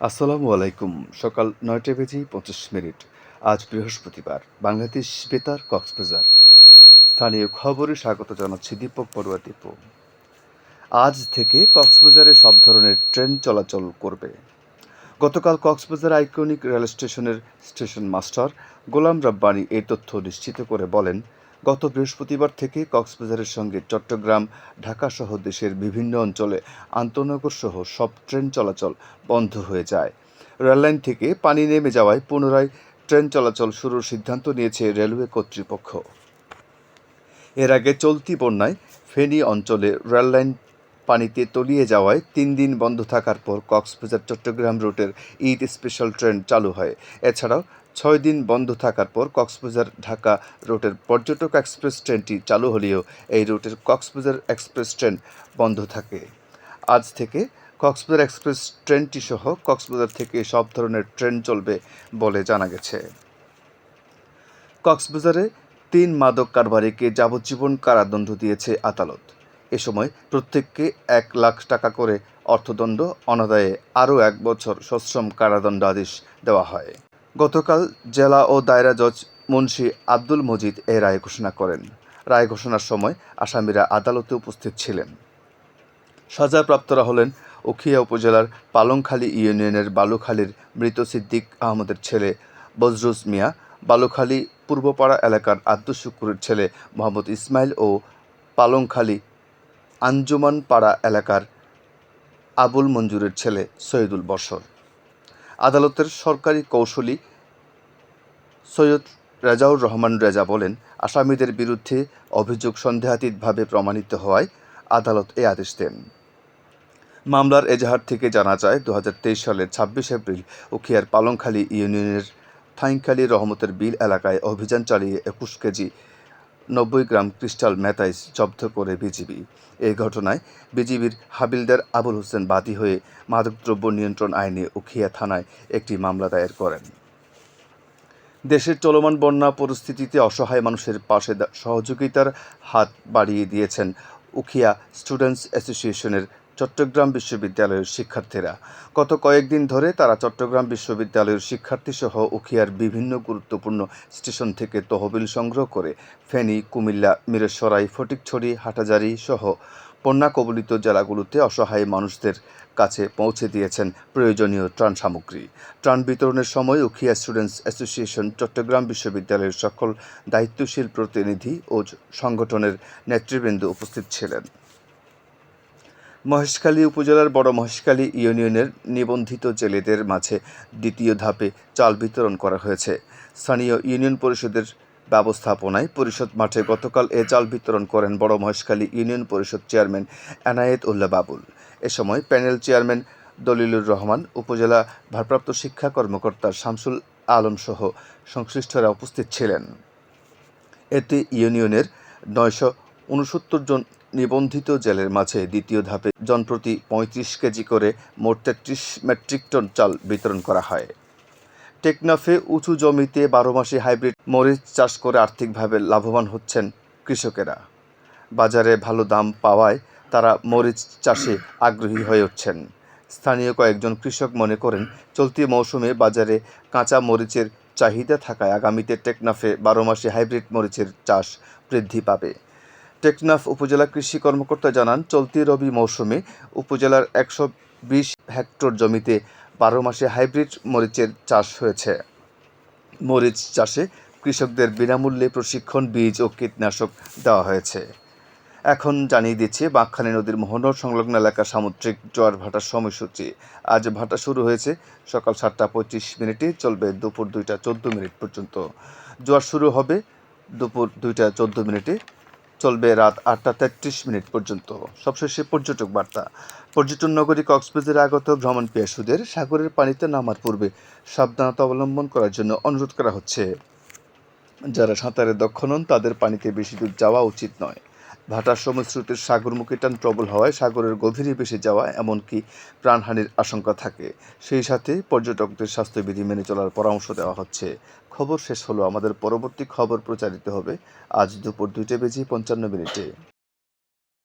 আসসালামু আলাইকুম। সকাল নয়টা বেজে পঁচিশ মিনিট। আজ বৃহস্পতিবার। বাংলাদেশ বেতার, কক্সবাজার। স্থানীয় খবরে স্বাগত জানাচ্ছি দীপক পড়ুয়া দীপু আজ থেকে কক্সবাজারে সব ধরনের ট্রেন চলাচল করবে। গতকাল কক্সবাজার আইকনিক রেল স্টেশনের স্টেশন মাস্টার গোলাম রাব্বানি এই তথ্য নিশ্চিত করে বলেন গত বৃহস্পতিবার থেকে কক্সবাজারের সঙ্গে চট্টগ্রাম ঢাকাসহ দেশের বিভিন্ন অঞ্চলে আন্তনগর সহ সব ট্রেন চলাচল বন্ধ হয়ে যায়। রেললাইন থেকে পানি নেমে যাওয়ায় পুনরায় ট্রেন চলাচল শুরুর সিদ্ধান্ত নিয়েছে রেলওয়ে কর্তৃপক্ষ। এর আগে চলতি বন্যায় ফেনী অঞ্চলে রেললাইন পানিতে তলিয়ে যাওয়ায় তিন দিন বন্ধ থাকার পর কক্সবাজার চট্টগ্রাম রুটের ঈদ স্পেশাল ট্রেন চালু হয়। এছাড়াও ছয় দিন বন্ধ থাকার পর কক্সবাজার ঢাকা রুটের পর্যটক এক্সপ্রেস ট্রেনটি চালু হলেও এই রুটের কক্সবাজার এক্সপ্রেস ট্রেন বন্ধ থাকে। আজ থেকে কক্সবাজার এক্সপ্রেস ট্রেনটি সহ কক্সবাজার থেকে সব ধরনের ট্রেন চলবে বলে জানা গেছে। কক্সবাজারে তিন মাদক কারবারিকে যাবজ্জীবন কারাদণ্ড দিয়েছে আদালত। এ সময় প্রত্যেককে এক লাখ টাকা করে অর্থদণ্ড, অনাদায়ে আরও এক বছর সশ্রম কারাদণ্ড আদেশ দেওয়া হয়। গতকাল জেলা ও দায়রা জজ মুন্সি আব্দুল মজিদ এ রায় ঘোষণা করেন। রায় ঘোষণার সময় আসামিরা আদালতে উপস্থিত ছিলেন। সাজাপ্রাপ্তরা হলেন উখিয়া উপজেলার পালংখালী ইউনিয়নের বালুখালীর মৃত সিদ্দিক আহমদের ছেলে বজরুজ মিয়া, বালুখালী পূর্বপাড়া এলাকার আব্দুল শুকুরের ছেলে মোহাম্মদ ইসমাইল ও পালংখালী আঞ্জুমান পাড়া এলাকার আবুল মঞ্জুরের ছেলে সৈয়দুল বসর আদালতের সরকারি কৌশলী সৈয়দ রেজাউর রহমান রেজা বলেন, আসামিদের বিরুদ্ধে অভিযোগ সন্দেহাতীতভাবে প্রমাণিত হওয়ায় আদালত এ আদেশ দেন। মামলার এজাহার থেকে জানা যায় দু হাজার তেইশ সালের ছাব্বিশ এপ্রিল উখিয়ার পালংখালী ইউনিয়নের থাইংখালী রহমতের বিল এলাকায় অভিযান চালিয়ে একুশ কেজি নব্বই গ্রাম ক্রিস্টাল ম্যাথাইস জব্দ করে বিজিবি। এই ঘটনায় বিজিবির হাবিলদার আবুল হোসেন বাদী হয়ে মাদকদ্রব্য নিয়ন্ত্রণ আইনে উখিয়া থানায় একটি মামলা দায়ের করেন। দেশের চলমান বন্যা পরিস্থিতিতে অসহায় মানুষের পাশে সহযোগিতার হাত বাড়িয়ে দিয়েছেন উখিয়া স্টুডেন্টস অ্যাসোসিয়েশনের চট্টগ্রাম বিশ্ববিদ্যালয়ের শিক্ষার্থীরা। গত কয়েকদিন ধরে তারা চট্টগ্রাম বিশ্ববিদ্যালয়ের শিক্ষার্থীসহ উখিয়ার বিভিন্ন গুরুত্বপূর্ণ স্টেশন থেকে তহবিল সংগ্রহ করে ফেনী, কুমিল্লা মিরেশ্বরাই ফটিকছড়ি হাটাজারি সহ বন্যা কবলিত জেলাগুলোতে অসহায় মানুষদের কাছে পৌঁছে দিয়েছেন প্রয়োজনীয় ত্রাণ সামগ্রী। ত্রাণ বিতরণের সময় উখিয়া স্টুডেন্টস অ্যাসোসিয়েশন চট্টগ্রাম বিশ্ববিদ্যালয়ের সকল দায়িত্বশীল প্রতিনিধি ও সংগঠনের নেতৃবৃন্দ উপস্থিত ছিলেন। মহেশখালী উপজেলার বড় মহেশখালী ইউনিয়নের নিবন্ধিত জেলেদের মাঝে দ্বিতীয় ধাপে চাল বিতরণ করা হয়েছে। স্থানীয় ইউনিয়ন পরিষদের ব্যবস্থাপনায় পরিষদ মাঠে গতকাল এ চাল বিতরণ করেন বড় মহেশখালী ইউনিয়ন পরিষদ চেয়ারম্যান এনায়েত উল্লাহ বাবুল। এ সময় প্যানেল চেয়ারম্যান দলিলুর রহমান, উপজেলা ভারপ্রাপ্ত শিক্ষা কর্মকর্তা শামসুল আলম সহ সংশ্লিষ্টরা উপস্থিত ছিলেন। এতে ইউনিয়নের নয়শো উনসত্তর জন নিবন্ধিত জেলের মাঝে দ্বিতীয় ধাপে জনপ্রতি পঁয়ত্রিশ কেজি করে মোট তেত্রিশ মেট্রিক টন চাল বিতরণ করা হয়। টেকনাফে উঁচু জমিতে বারো মাসে হাইব্রিড মরিচ চাষ করে আর্থিকভাবে লাভবান হচ্ছেন কৃষকেরা। বাজারে ভালো দাম পাওয়ায় তারা মরিচ চাষে আগ্রহী হয়ে উঠছেন। স্থানীয় কয়েকজন কৃষক মনে করেন, চলতি মৌসুমে বাজারে কাঁচা মরিচের চাহিদা থাকায় আগামীতে টেকনাফে বারো মাসে হাইব্রিড মরিচের চাষ বৃদ্ধি পাবে। টেকনাফ উপজেলা কৃষি কর্মকর্তা জানান, চলতি রবি মৌসুমে উপজেলার একশো বিশ হেক্টর জমিতে বারো মাসে হাইব্রিড মরিচের চাষ হয়েছে। মরিচ চাষে কৃষকদের বিনামূল্যে প্রশিক্ষণ, বীজ ও কীটনাশক দেওয়া হয়েছে। এখন জানিয়ে দিচ্ছে, বাঁকখালী নদীর মোহনর সংলগ্ন এলাকা সামুদ্রিক জোয়ার ভাটার সময়সূচি। আজ ভাটা শুরু হয়েছে, সকাল সাতটা পঁয়ত্রিশ মিনিটে চলবে দুপুর দুইটা চোদ্দ মিনিট পর্যন্ত। জোয়ার শুরু হবে দুপুর দুইটা চোদ্দ মিনিটে। চলবে রাত আটটা তেত্রিশ মিনিট পর্যন্ত। সবশেষে পর্যটক বার্তা। পর্যটন নগরী কক্সবাজারে আগত ভ্রমণ পিয়াসুদের সাগরের পানিতে নামার পূর্বে সাবধানতা অবলম্বন করার জন্য অনুরোধ করা হচ্ছে। যারা সাঁতারে দক্ষ নন, তাদের পানিতে বেশি দূর যাওয়া উচিত নয়। ভাটার সময় স্রোতের সাগরমুখী টান প্রবল হওয়ায় সাগরের গভীরে ভেসে যাওয়া এমনকি প্রাণহানির আশঙ্কা থাকে। সেই সাথে পর্যটকদের স্বাস্থ্যবিধি মেনে চলার পরামর্শ দেওয়া হচ্ছে। খবর শেষ হলো। আমাদের পরবর্তী খবর প্রচারিত হবে আজ দুপুর দুইটা বেজে পঞ্চান্ন মিনিটে।